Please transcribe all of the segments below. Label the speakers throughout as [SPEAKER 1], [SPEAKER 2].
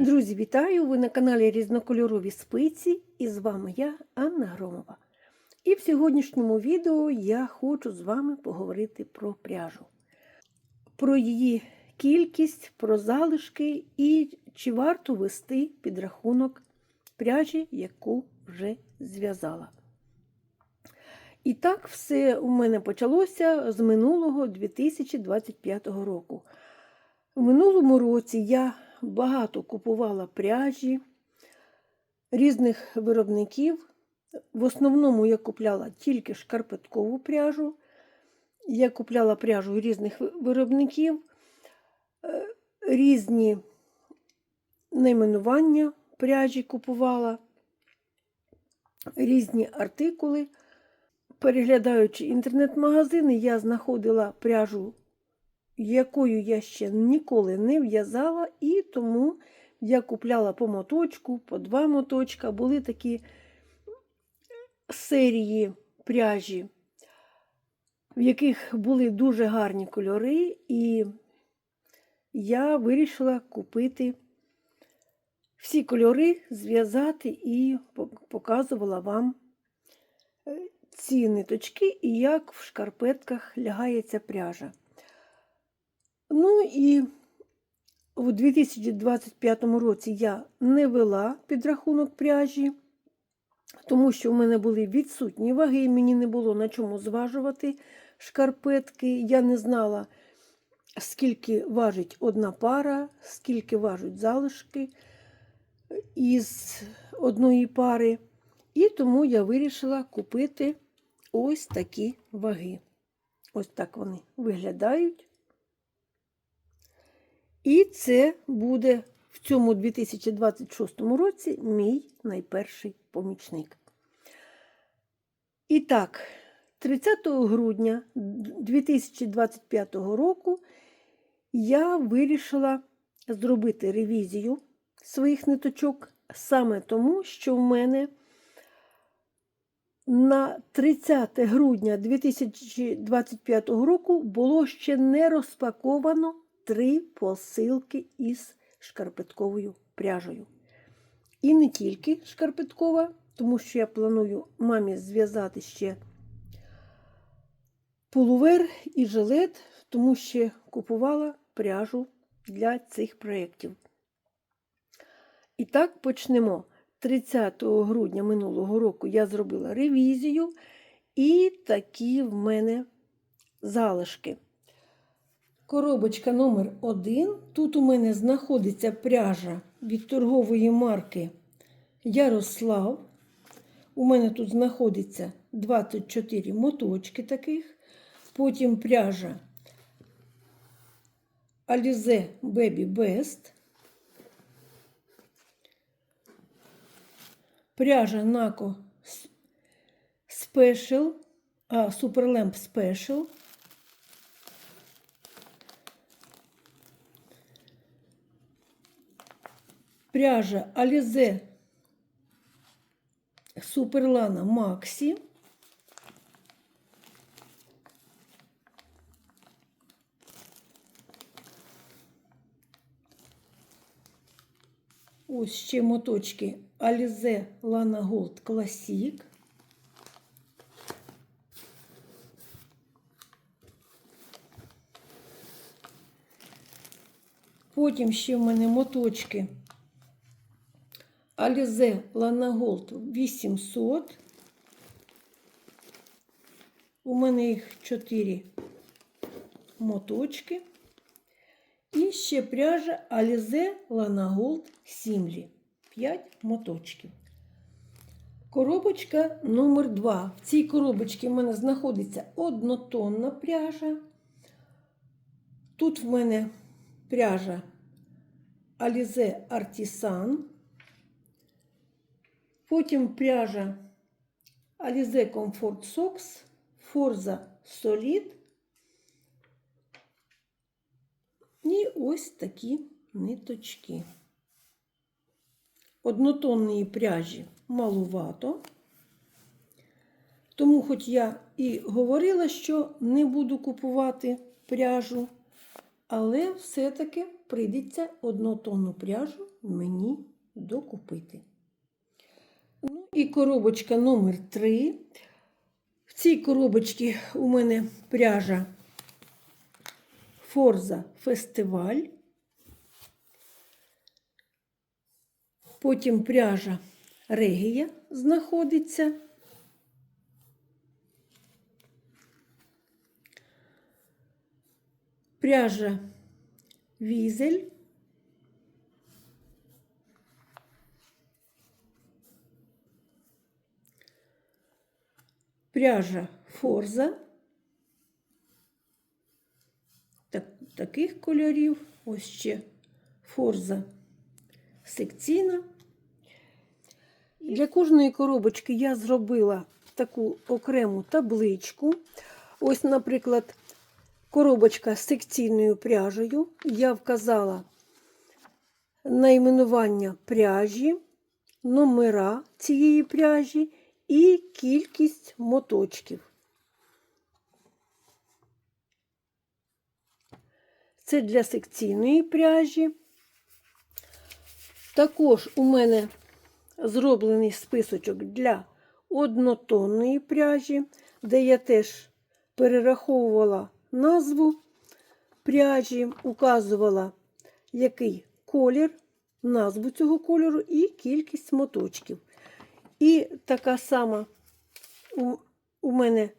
[SPEAKER 1] Друзі, вітаю! Ви на каналі Різнокольорові спиці і з вами я, Анна Громова. І в сьогоднішньому відео я хочу з вами поговорити про пряжу, про її кількість, про залишки і чи варто вести підрахунок пряжі, яку вже зв'язала. І так все у мене почалося з минулого 2025 року. У минулому році я багато купувала пряжі різних виробників. В основному я купляла тільки шкарпеткову пряжу. Я купляла пряжу різних виробників, е, різні найменування пряжі купувала, різні артикули. Переглядаючи інтернет-магазини, я знаходила пряжу якою я ще ніколи не в'язала, і тому я купляла по моточку, по два моточка. Були такі серії пряжі, в яких були дуже гарні кольори, і я вирішила купити всі кольори, зв'язати і показувала вам е, ці ниточки і як в шкарпетках лягається пряжа. Ну і у 2025 році я не вела підрахунок пряжі, тому що в мене були відсутні ваги, мені не було на чому зважувати шкарпетки. Я не знала, скільки важить одна пара, скільки важать залишки із одної пари. І тому я вирішила купити ось такі ваги. Ось так вони виглядають. І це буде в цьому 2026 році мій найперший помічник. І так, 30 грудня 2025 року я вирішила зробити ревізію своїх ниточок саме тому, що в мене на 30 грудня 2025 року було ще не розпаковано три посилки із шкарпетковою пряжею. І не тільки шкарпеткова, тому що я планую мамі зв'язати ще пуловер і жилет, тому що купувала пряжу для цих проєктів. І так почнемо. 30 грудня минулого року я зробила ревізію, і такі в мене залишки. Коробочка номер 1 Тут у мене знаходиться пряжа від торгової марки Ярослав. У мене тут знаходиться 24 моточки таких. Потім пряжа Alize Baby Best. Пряжа Naco Special, а Superlamp Special. Пряжа Alize Суперлана Максі. Ось ще моточки Alize Lana Gold Classic. Потім ще в мене моточки Alize Ланаголд 800. У мене їх 4 моточки. І ще пряжа Alize Ланаголд Сімлі. 5 моточків. Коробочка номер 2 В цій коробочці в мене знаходиться однотонна пряжа. Тут в мене пряжа Alize Artisan. Потім пряжа Alize Comfort Socks, Forza Solid. І ось такі ниточки. Однотонної пряжі малувато. Тому, хоч я і говорила, що не буду купувати пряжу, але все-таки прийдеться однотонну пряжу мені докупити. І коробочка номер 3. В цій коробочці у мене пряжа Форза Фестиваль. Потім пряжа Регія знаходиться. Пряжа Візель. Пряжа Форза. Так, таких кольорів. Ось ще Форза секційна. Для кожної коробочки я зробила таку окрему табличку. Ось, наприклад, коробочка з секційною пряжею. Я вказала найменування пряжі, номера цієї пряжі і кількість моточків. Це для секційної пряжі. Також у мене зроблений списочок для однотонної пряжі, де я теж перераховувала назву пряжі, указувала, який колір, назву цього кольору і кількість моточків. І така сама у, у мене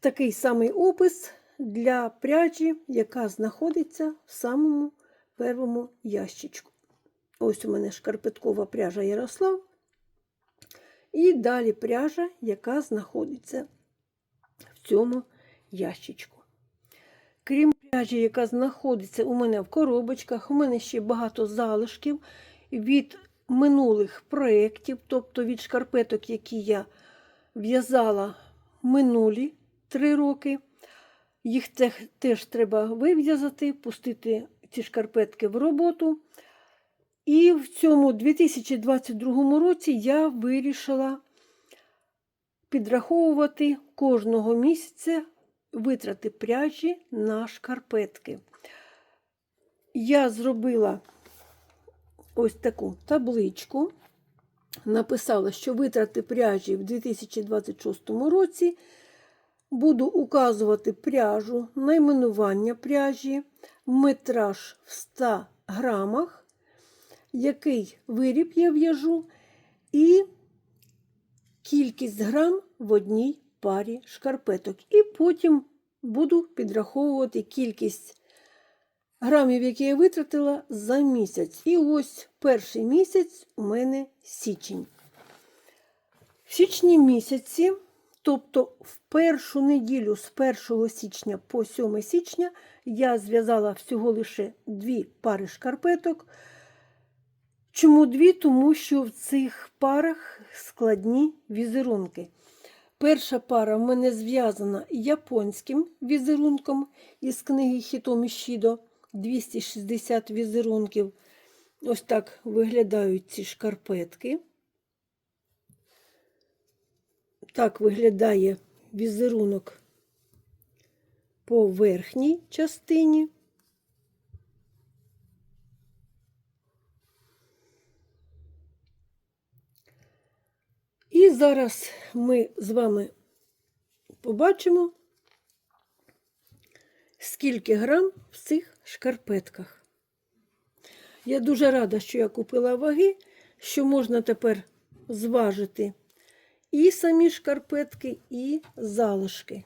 [SPEAKER 1] такий самий опис для пряжі, яка знаходиться в самому першому ящичку. Ось у мене шкарпеткова пряжа Ярослав. І далі пряжа, яка знаходиться в цьому ящичку. Крім пряжі, яка знаходиться у мене в коробочках, у мене ще багато залишків від минулих проєктів, тобто від шкарпеток, які я в'язала минулі три роки. Їх теж треба вив'язати, пустити ці шкарпетки в роботу. І в цьому 2022 році я вирішила підраховувати кожного місяця витрати пряжі на шкарпетки. Я зробила ось таку табличку, написала, що витрати пряжі в 2026 році. Буду указувати пряжу, найменування пряжі, метраж в 100 грамах який виріб я в'яжу, і кількість грам в одній парі шкарпеток. І потім буду підраховувати кількість грамів, які я витратила за місяць. І ось перший місяць у мене січень. В січні місяці, тобто в першу неділю з 1 січня по 7 січня, я зв'язала всього лише дві пари шкарпеток. Чому дві? Тому що в цих парах складні візерунки. Перша пара в мене зв'язана японським візерунком із книги Хітомі Шідо 260 візерунків. Ось так виглядають ці шкарпетки. Так виглядає візерунок по верхній частині. І зараз ми з вами побачимо, скільки грам в цих шкарпетках. Я дуже рада, що я купила ваги, що можна тепер зважити і самі шкарпетки, і залишки.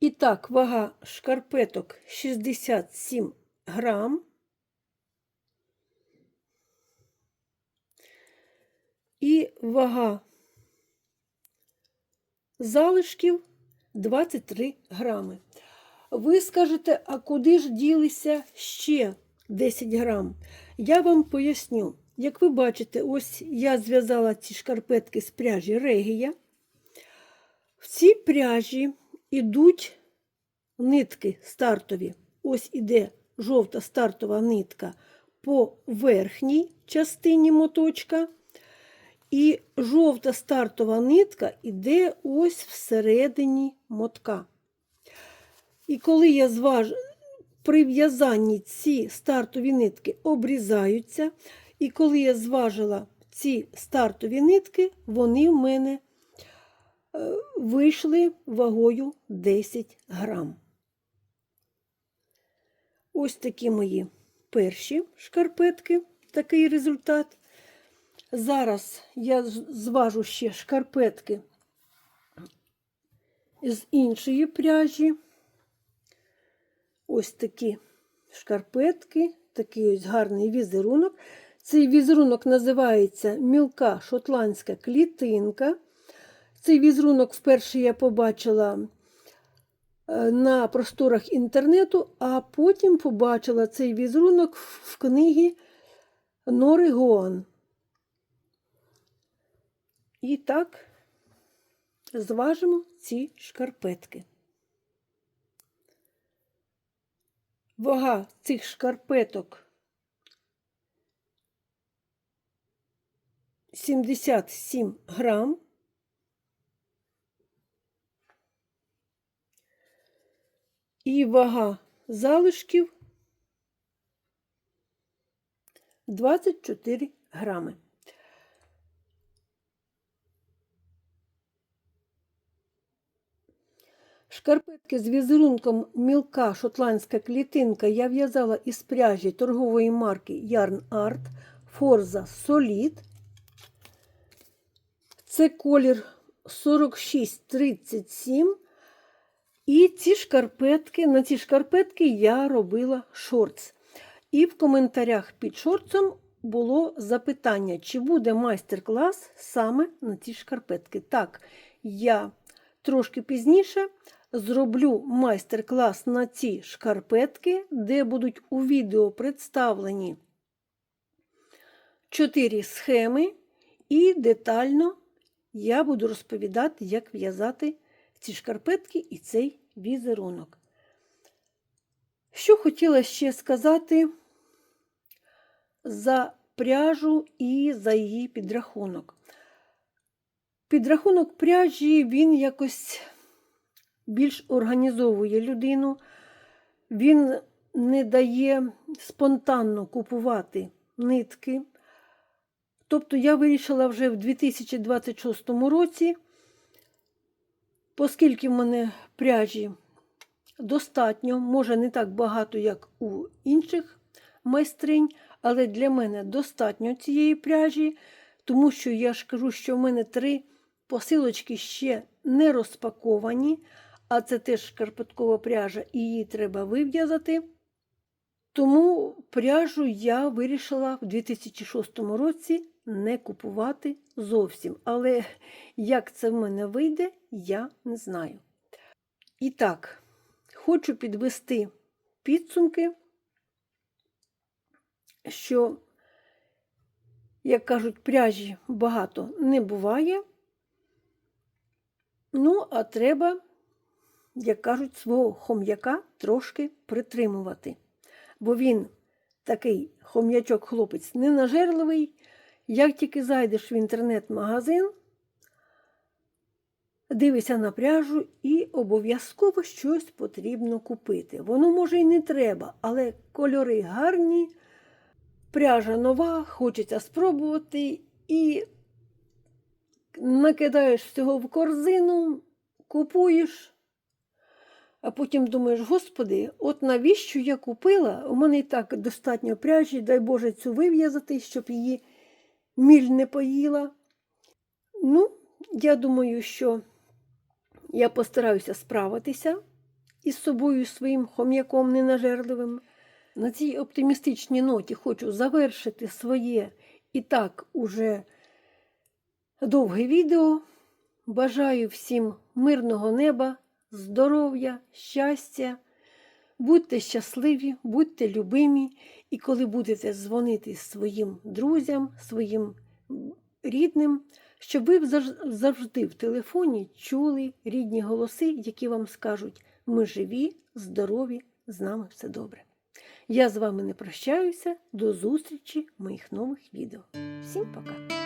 [SPEAKER 1] І так, вага шкарпеток 67 грам. І вага залишків 23 грами. Ви скажете, а куди ж ділися ще 10 грам? Я вам поясню. Як ви бачите, ось я зв'язала ці шкарпетки з пряжі Регія. В цій пряжі ідуть нитки стартові. Ось іде жовта стартова нитка по верхній частині моточка. І жовта стартова нитка йде ось всередині мотка. І коли я зваж... при в'язанні ці стартові нитки обрізаються, і коли я зважила ці стартові нитки, вони в мене е, вийшли вагою 10 грам. Ось такі мої перші шкарпетки, такий результат. Зараз я зважу ще шкарпетки з іншої пряжі. Ось такі шкарпетки, такий ось гарний візерунок. Цей візерунок називається мілка шотландська клітинка. Цей візерунок вперше я побачила е, на просторах інтернету, а потім побачила цей візерунок в книгі Нори Гоан. І так зважимо ці шкарпетки. Вага цих шкарпеток 77 грам. І вага залишків 24 грами. Шкарпетки з візерунком мілка шотландська клітинка я в'язала із пряжі торгової марки Yarn Art Forza Solid. Це колір 4637. І ці шкарпетки, на ці шкарпетки я робила шортс. І в коментарях під шортсом було запитання, чи буде майстер-клас саме на ці шкарпетки. Так, я трошки пізніше зроблю майстер-клас на ці шкарпетки, де будуть у відео представлені чотири схеми, і детально я буду розповідати, як в'язати ці шкарпетки і цей візерунок. Що хотіла ще сказати за пряжу і за її підрахунок. Підрахунок пряжі він якось більш організовує людину, він не дає спонтанно купувати нитки. Тобто я вирішила вже в 2026 році, оскільки в мене пряжі достатньо, може не так багато, як у інших майстринь, але для мене достатньо цієї пряжі, тому що я ж кажу, що в мене три посилочки ще не розпаковані, а це теж шкарпеткова пряжа, і її треба вив'язати. Тому пряжу я вирішила в 2006 році не купувати зовсім. Але як це в мене вийде, я не знаю. І так, хочу підвести підсумки, що, як кажуть, пряжі багато не буває. Ну, а треба, як кажуть, свого хом'яка трошки притримувати. Бо він такий хом'ячок-хлопець ненажерливий. Як тільки зайдеш в інтернет-магазин, дивишся на пряжу і обов'язково щось потрібно купити. Воно може і не треба, але кольори гарні, пряжа нова, хочеться спробувати і накидаєш всього в корзину, купуєш. А потім думаєш, господи, от навіщо я купила? У мене і так достатньо пряжі, дай Боже, цю вив'язати, щоб її міль не поїла. Ну, я думаю, що я постараюся справитися із собою, своїм хом'яком ненажерливим. На цій оптимістичній ноті хочу завершити своє і так уже довге відео. Бажаю всім мирного неба, здоров'я, щастя. Будьте щасливі, будьте любимі, і коли будете дзвонити своїм друзям, своїм рідним, щоб ви завжди в телефоні чули рідні голоси, які вам скажуть: ми живі, здорові, з нами все добре. Я з вами не прощаюся. До зустрічі в моїх нових відео. Всім пока!